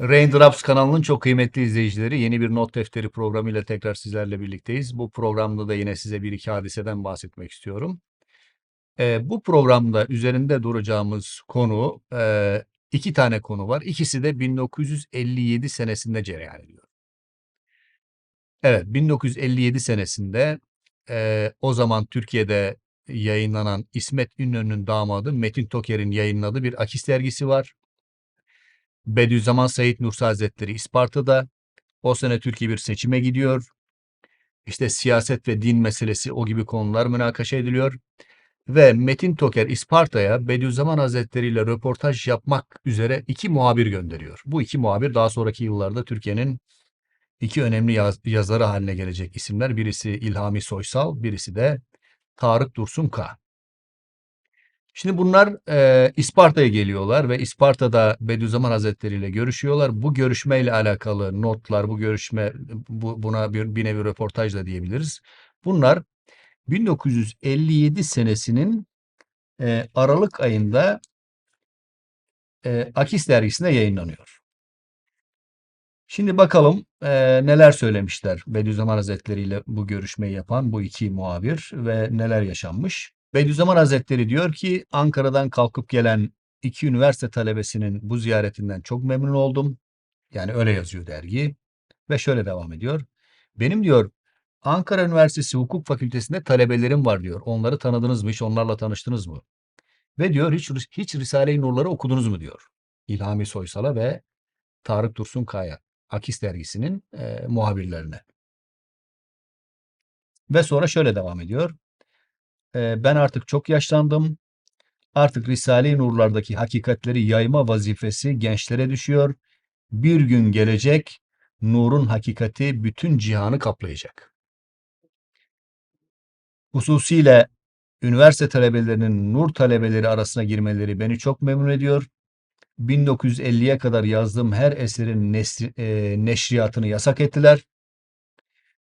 Raindrops kanalının çok kıymetli izleyicileri yeni bir not defteri programıyla tekrar sizlerle birlikteyiz. Bu programda da yine size bir iki hadiseden bahsetmek istiyorum. Ee, bu programda üzerinde duracağımız konu e, iki tane konu var. İkisi de 1957 senesinde cereyan ediyor. Evet, 1957 senesinde e, o zaman Türkiye'de yayınlanan İsmet İnönü'nün damadı Metin Toker'in yayınladığı bir Akis dergisi var. Bediüzzaman Said Nursi Hazretleri İsparta'da. O sene Türkiye bir seçime gidiyor. İşte siyaset ve din meselesi o gibi konular münakaşa ediliyor. Ve Metin Toker İsparta'ya Bediüzzaman Hazretleri ile röportaj yapmak üzere iki muhabir gönderiyor. Bu iki muhabir daha sonraki yıllarda Türkiye'nin iki önemli yaz- yazarı haline gelecek isimler. Birisi İlhami Soysal, birisi de Tarık Dursun K. Şimdi bunlar e, İsparta'ya geliyorlar ve İsparta'da Bediüzzaman Hazretleri ile görüşüyorlar. Bu görüşmeyle alakalı notlar, bu görüşme, bu, buna bir, bir nevi röportaj da diyebiliriz. Bunlar 1957 senesinin e, Aralık ayında e, Akis dergisinde yayınlanıyor. Şimdi bakalım e, neler söylemişler Bediüzzaman Hazretleri ile bu görüşmeyi yapan bu iki muhabir ve neler yaşanmış. Bediüzzaman Hazretleri diyor ki Ankara'dan kalkıp gelen iki üniversite talebesinin bu ziyaretinden çok memnun oldum. Yani öyle yazıyor dergi ve şöyle devam ediyor. Benim diyor Ankara Üniversitesi Hukuk Fakültesinde talebelerim var diyor. Onları tanıdınız mı? Hiç onlarla tanıştınız mı? Ve diyor hiç hiç Risale-i Nur'ları okudunuz mu diyor. İlhami Soysal'a ve Tarık Dursun Kaya. Akis dergisinin e, muhabirlerine. Ve sonra şöyle devam ediyor. Ben artık çok yaşlandım. Artık Risale-i Nur'lardaki hakikatleri yayma vazifesi gençlere düşüyor. Bir gün gelecek nurun hakikati bütün cihanı kaplayacak. Hususiyle üniversite talebelerinin nur talebeleri arasına girmeleri beni çok memnun ediyor. 1950'ye kadar yazdığım her eserin neşriyatını yasak ettiler.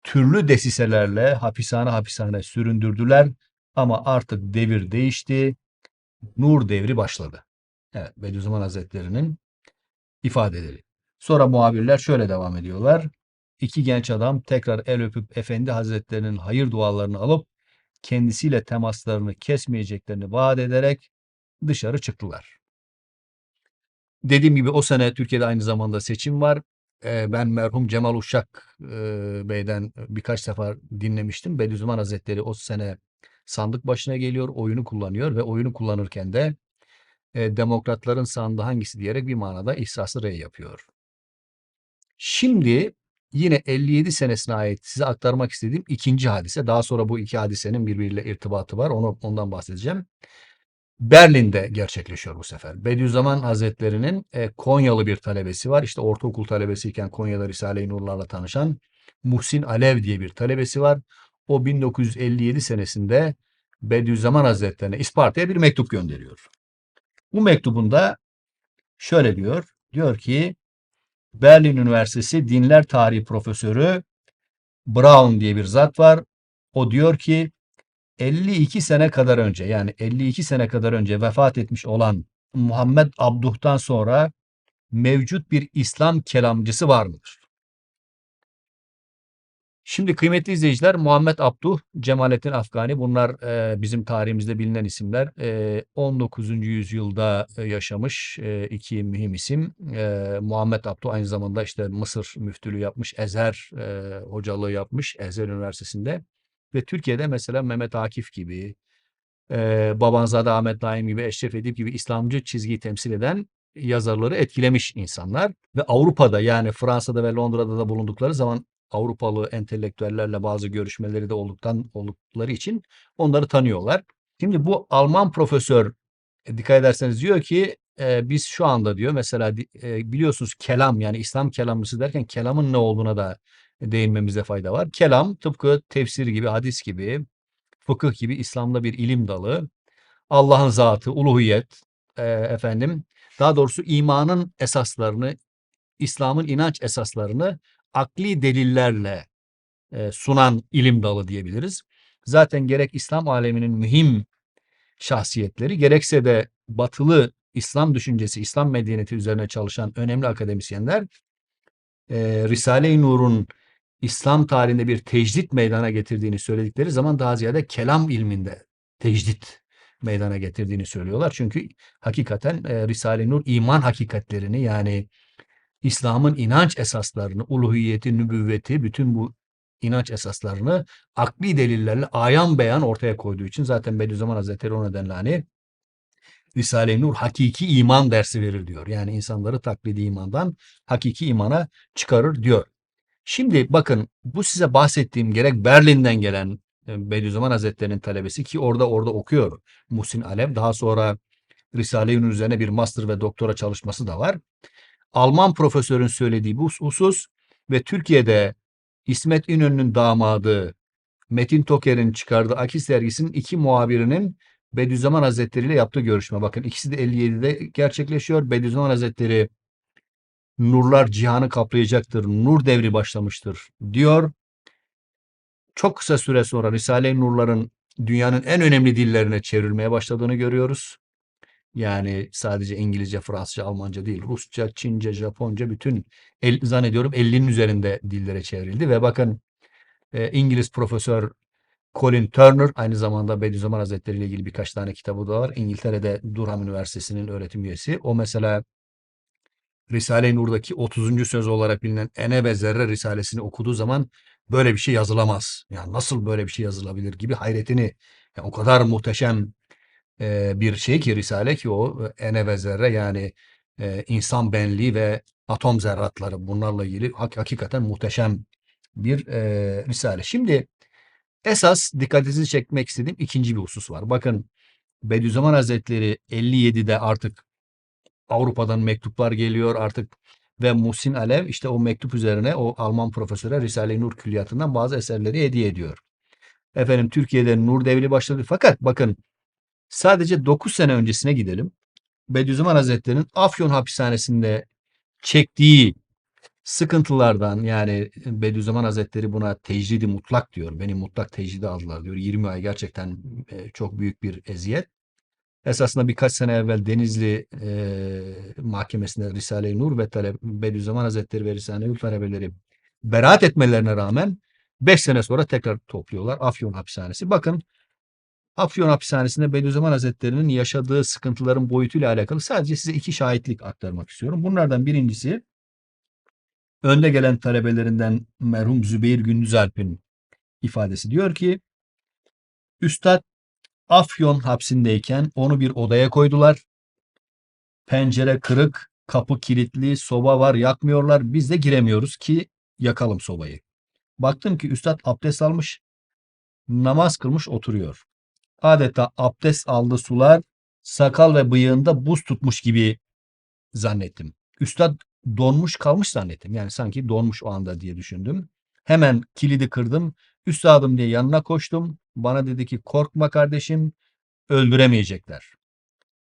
Türlü desiselerle hapishane hapishane süründürdüler ama artık devir değişti. Nur devri başladı. Evet, Bediüzzaman Hazretleri'nin ifadeleri. Sonra muhabirler şöyle devam ediyorlar. İki genç adam tekrar el öpüp Efendi Hazretlerinin hayır dualarını alıp kendisiyle temaslarını kesmeyeceklerini vaat ederek dışarı çıktılar. Dediğim gibi o sene Türkiye'de aynı zamanda seçim var. Eee, ben merhum Cemal Uşak eee, Bey'den birkaç sefer dinlemiştim. Bediüzzaman Hazretleri o sene sandık başına geliyor, oyunu kullanıyor ve oyunu kullanırken de eee, demokratların sandığı hangisi diyerek bir manada ihsası rey yapıyor. Şimdi yine 57 senesine ait size aktarmak istediğim ikinci hadise. Daha sonra bu iki hadisenin birbiriyle irtibatı var. Onu ondan bahsedeceğim. Berlin'de gerçekleşiyor bu sefer. Bediüzzaman Hazretleri'nin e, Konyalı bir talebesi var. İşte ortaokul talebesiyken Konya'da Risale-i Nurlar'la tanışan Muhsin Alev diye bir talebesi var. O 1957 senesinde Bediüzzaman Hazretlerine İsparta'ya bir mektup gönderiyor. Bu mektubunda şöyle diyor. Diyor ki Berlin Üniversitesi Dinler Tarihi Profesörü Brown diye bir zat var. O diyor ki 52 sene kadar önce yani 52 sene kadar önce vefat etmiş olan Muhammed Abduh'tan sonra mevcut bir İslam kelamcısı var mıdır? Şimdi kıymetli izleyiciler Muhammed Abduh, Cemalettin Afgani bunlar e, bizim tarihimizde bilinen isimler. E, 19. yüzyılda e, yaşamış e, iki mühim isim. E, Muhammed Abduh aynı zamanda işte Mısır müftülüğü yapmış, Ezher e, hocalığı yapmış Ezher Üniversitesi'nde. Ve Türkiye'de mesela Mehmet Akif gibi, e, Babanzade Ahmet Naim gibi, Eşref Edip gibi İslamcı çizgiyi temsil eden yazarları etkilemiş insanlar. Ve Avrupa'da yani Fransa'da ve Londra'da da bulundukları zaman Avrupalı entelektüellerle bazı görüşmeleri de olduktan oldukları için onları tanıyorlar. Şimdi bu Alman profesör e, dikkat ederseniz diyor ki e, biz şu anda diyor mesela e, biliyorsunuz kelam yani İslam kelamcısı derken kelamın ne olduğuna da değinmemizde fayda var. Kelam tıpkı tefsir gibi, hadis gibi, fıkıh gibi İslam'da bir ilim dalı. Allah'ın zatı, uluhiyet, e, efendim, daha doğrusu imanın esaslarını, İslam'ın inanç esaslarını akli delillerle e, sunan ilim dalı diyebiliriz. Zaten gerek İslam aleminin mühim şahsiyetleri gerekse de batılı İslam düşüncesi, İslam medeniyeti üzerine çalışan önemli akademisyenler e, Risale-i Nur'un İslam tarihinde bir tecdit meydana getirdiğini söyledikleri zaman daha ziyade kelam ilminde tecdit meydana getirdiğini söylüyorlar. Çünkü hakikaten e, Risale-i Nur iman hakikatlerini yani İslam'ın inanç esaslarını, uluhiyeti, nübüvveti, bütün bu inanç esaslarını akli delillerle ayan beyan ortaya koyduğu için zaten Bediüzzaman Hazretleri o nedenle hani Risale-i Nur hakiki iman dersi verir diyor. Yani insanları taklidi imandan hakiki imana çıkarır diyor. Şimdi bakın bu size bahsettiğim gerek Berlin'den gelen e, Bediüzzaman Hazretleri'nin talebesi ki orada orada okuyor Muhsin Alem. Daha sonra Risale-i Nur üzerine bir master ve doktora çalışması da var. Alman profesörün söylediği bu husus ve Türkiye'de İsmet İnönü'nün damadı Metin Toker'in çıkardığı Akis dergisinin iki muhabirinin Bediüzzaman Hazretleri ile yaptığı görüşme. Bakın ikisi de 57'de gerçekleşiyor. Bediüzzaman Hazretleri nurlar cihanı kaplayacaktır. Nur devri başlamıştır diyor. Çok kısa süre sonra Risale-i Nurların dünyanın en önemli dillerine çevrilmeye başladığını görüyoruz. Yani sadece İngilizce, Fransızca, Almanca değil, Rusça, Çince, Japonca bütün el, zannediyorum 50'nin üzerinde dillere çevrildi ve bakın e, İngiliz profesör Colin Turner aynı zamanda Bediüzzaman Hazretleri ile ilgili birkaç tane kitabı da var. İngiltere'de Durham Üniversitesi'nin öğretim üyesi. O mesela Risale-i Nur'daki 30. söz olarak bilinen Ene ve Zerre Risalesini okuduğu zaman böyle bir şey yazılamaz. Yani nasıl böyle bir şey yazılabilir gibi hayretini yani o kadar muhteşem e, bir şey ki Risale ki o Ene ve Zerre yani e, insan benliği ve atom zerratları bunlarla ilgili hak, hakikaten muhteşem bir e, Risale. Şimdi esas dikkatinizi çekmek istediğim ikinci bir husus var. Bakın Bediüzzaman Hazretleri 57'de artık Avrupa'dan mektuplar geliyor artık ve Muhsin Alev işte o mektup üzerine o Alman profesöre Risale-i Nur külliyatından bazı eserleri hediye ediyor. Efendim Türkiye'de Nur Devri başladı fakat bakın sadece 9 sene öncesine gidelim. Bediüzzaman Hazretleri'nin Afyon hapishanesinde çektiği sıkıntılardan yani Bediüzzaman Hazretleri buna tecridi mutlak diyor. Beni mutlak tecridi aldılar diyor. 20 ay gerçekten e, çok büyük bir eziyet. Esasında birkaç sene evvel Denizli e, mahkemesinde Risale-i Nur ve talep, Bediüzzaman Hazretleri ve Risale-i Nur talebeleri beraat etmelerine rağmen 5 sene sonra tekrar topluyorlar Afyon hapishanesi. Bakın Afyon hapishanesinde Bediüzzaman Hazretleri'nin yaşadığı sıkıntıların boyutuyla alakalı sadece size iki şahitlik aktarmak istiyorum. Bunlardan birincisi önde gelen talebelerinden merhum Zübeyir Gündüzalp'in ifadesi diyor ki Üstad Afyon hapsindeyken onu bir odaya koydular. Pencere kırık, kapı kilitli, soba var yakmıyorlar. Biz de giremiyoruz ki yakalım sobayı. Baktım ki üstad abdest almış, namaz kılmış oturuyor. Adeta abdest aldı sular sakal ve bıyığında buz tutmuş gibi zannettim. Üstad donmuş kalmış zannettim. Yani sanki donmuş o anda diye düşündüm. Hemen kilidi kırdım. Üstadım diye yanına koştum. Bana dedi ki korkma kardeşim öldüremeyecekler.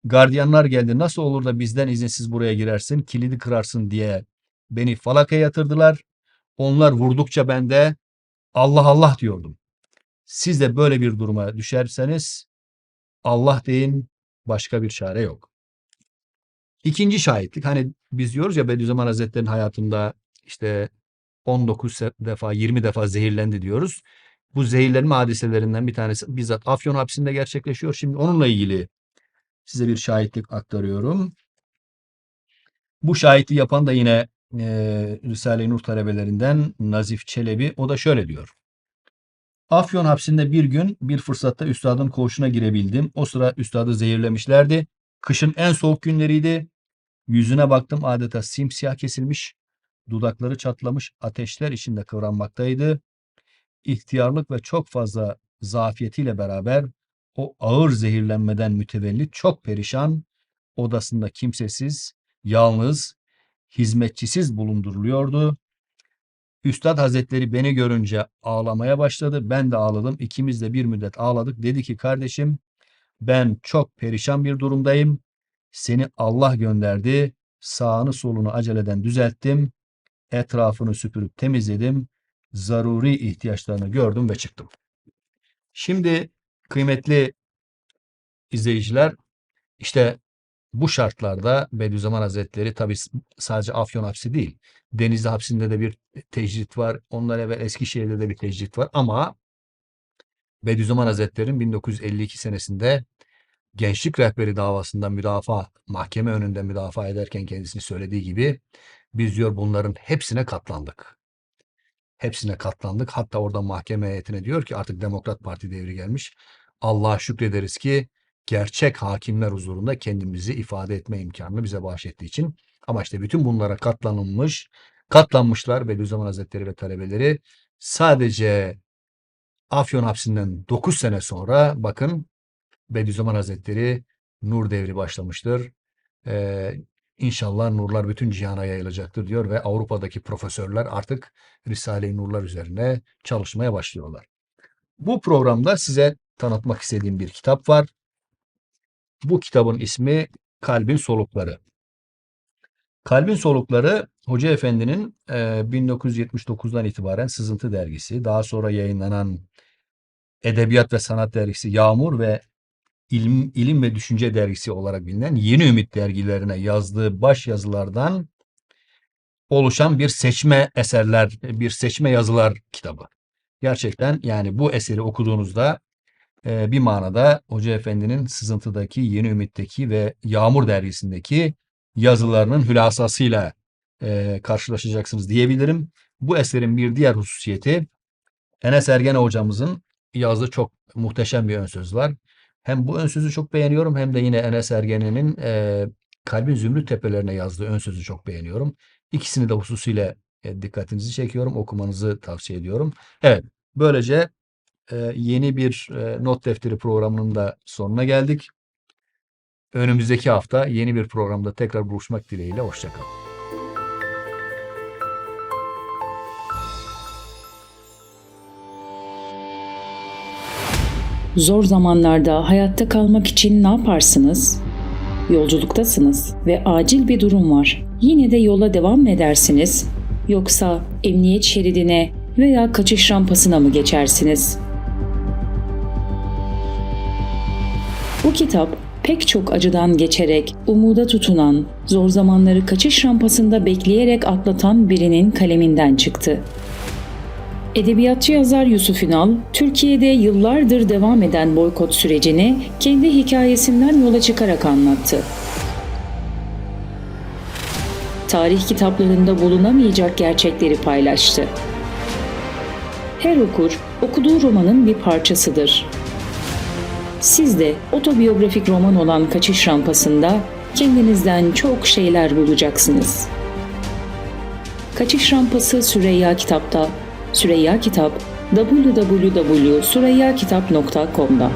Gardiyanlar geldi nasıl olur da bizden izinsiz buraya girersin kilidi kırarsın diye beni falakaya yatırdılar. Onlar vurdukça ben de Allah Allah diyordum. Siz de böyle bir duruma düşerseniz Allah deyin başka bir çare yok. İkinci şahitlik hani biz diyoruz ya Bediüzzaman Hazretleri'nin hayatında işte 19 defa 20 defa zehirlendi diyoruz. Bu zehirlenme hadiselerinden bir tanesi bizzat Afyon hapsinde gerçekleşiyor. Şimdi onunla ilgili size bir şahitlik aktarıyorum. Bu şahitliği yapan da yine e, Risale-i Nur talebelerinden Nazif Çelebi. O da şöyle diyor. Afyon hapsinde bir gün bir fırsatta üstadın koğuşuna girebildim. O sıra üstadı zehirlemişlerdi. Kışın en soğuk günleriydi. Yüzüne baktım adeta simsiyah kesilmiş. Dudakları çatlamış ateşler içinde kıvranmaktaydı. İhtiyarlık ve çok fazla zafiyetiyle beraber o ağır zehirlenmeden mütevellit çok perişan, odasında kimsesiz, yalnız, hizmetçisiz bulunduruluyordu. Üstad Hazretleri beni görünce ağlamaya başladı. Ben de ağladım. İkimiz de bir müddet ağladık. Dedi ki kardeşim ben çok perişan bir durumdayım. Seni Allah gönderdi. Sağını solunu aceleden düzelttim. Etrafını süpürüp temizledim. Zaruri ihtiyaçlarını gördüm ve çıktım. Şimdi kıymetli izleyiciler işte Bu şartlarda Bediüzzaman Hazretleri tabi sadece Afyon hapsi değil, Denizli hapsinde de bir tecrit var. Ondan evvel Eskişehir'de de bir tecrit var ama Bediüzzaman Hazretleri'nin 1952 senesinde gençlik rehberi davasından müdafaa, mahkeme önünde müdafaa ederken kendisini söylediği gibi biz diyor bunların hepsine katlandık. Hepsine katlandık. Hatta orada mahkeme heyetine diyor ki artık Demokrat Parti devri gelmiş. Allah'a şükrederiz ki gerçek hakimler huzurunda kendimizi ifade etme imkanını bize bahşettiği için. Ama işte bütün bunlara katlanılmış, katlanmışlar Bediüzzaman Hazretleri ve talebeleri sadece Afyon hapsinden 9 sene sonra bakın Bediüzzaman Hazretleri nur devri başlamıştır. Ee, İnşallah nurlar bütün cihana yayılacaktır diyor ve Avrupa'daki profesörler artık Risale-i Nurlar üzerine çalışmaya başlıyorlar. Bu programda size tanıtmak istediğim bir kitap var. Bu kitabın ismi Kalbin Solukları. Kalbin Solukları Hoca Efendi'nin e, 1979'dan itibaren Sızıntı Dergisi, daha sonra yayınlanan Edebiyat ve Sanat Dergisi Yağmur ve İlim, İlim ve Düşünce Dergisi olarak bilinen Yeni Ümit dergilerine yazdığı baş yazılardan oluşan bir seçme eserler, bir seçme yazılar kitabı. Gerçekten yani bu eseri okuduğunuzda e, bir manada Hoca Efendi'nin Sızıntı'daki, Yeni Ümit'teki ve Yağmur dergisindeki yazılarının hülasasıyla e, karşılaşacaksınız diyebilirim. Bu eserin bir diğer hususiyeti Enes Ergene hocamızın yazdığı çok muhteşem bir ön söz var. Hem bu ön sözü çok beğeniyorum hem de yine Enes Ergen'in e, Kalbin Zümrüt Tepelerine yazdığı ön sözü çok beğeniyorum. İkisini de hususuyla e, dikkatinizi çekiyorum. Okumanızı tavsiye ediyorum. Evet, böylece yeni bir e, not defteri programının da sonuna geldik. Önümüzdeki hafta yeni bir programda tekrar buluşmak dileğiyle. Hoşçakalın. Zor zamanlarda hayatta kalmak için ne yaparsınız? Yolculuktasınız ve acil bir durum var. Yine de yola devam mı edersiniz? Yoksa emniyet şeridine veya kaçış rampasına mı geçersiniz? Bu kitap pek çok acıdan geçerek, umuda tutunan, zor zamanları kaçış rampasında bekleyerek atlatan birinin kaleminden çıktı. Edebiyatçı yazar Yusuf Ünal, Türkiye'de yıllardır devam eden boykot sürecini kendi hikayesinden yola çıkarak anlattı. Tarih kitaplarında bulunamayacak gerçekleri paylaştı. Her okur, okuduğu romanın bir parçasıdır. Siz de otobiyografik roman olan Kaçış Rampası'nda kendinizden çok şeyler bulacaksınız. Kaçış Rampası Süreyya Kitap'ta Süreyya Kitap www.süreyyakitap.com'da